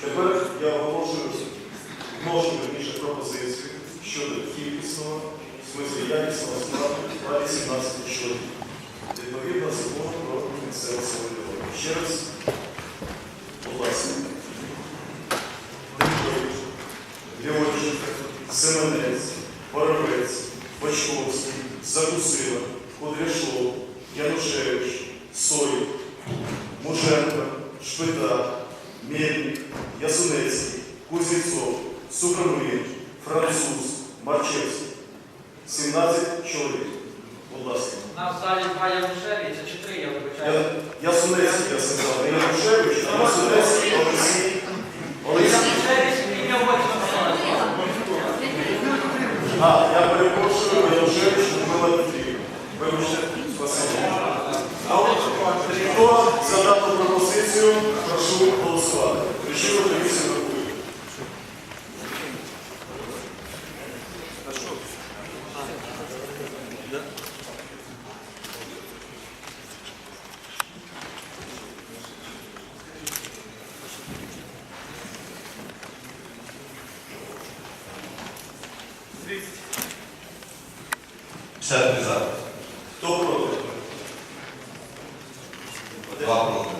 Тепер я оголошую вношу верніше пропозицію щодо кількісного, в смислі якісного складу складі 17 чоловік. Відповідно закону про місцеве самоврядування. Ще раз, будь ласка. Дмитрович, Георгійченко, Семенець, Боровець, Бочковський, Закусила, Кудряшов, Янушевич, Сой, Муженко, Шпита, Мельник, Ясунецький, Кузнєцов, Супромин, Француз, Марчевський. 17 чоловік. Будь ласка. В залі два Янушевича, чи три, я вибачаю. Я, Ясунецький, я сказав, не Янушевич, а Ясунецький, Олексій. Олексій. Янушевич, ім'я отчество. А, я перепрошую, Янушевич, Микола Петрівна. Вибачте, спасибо. А от хто за дану пропозицію, прошу П'ятдесят за. Хто проти? Два проти.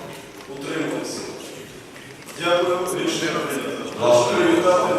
Утримуватися. Дякую, рішення прийнято. Привітати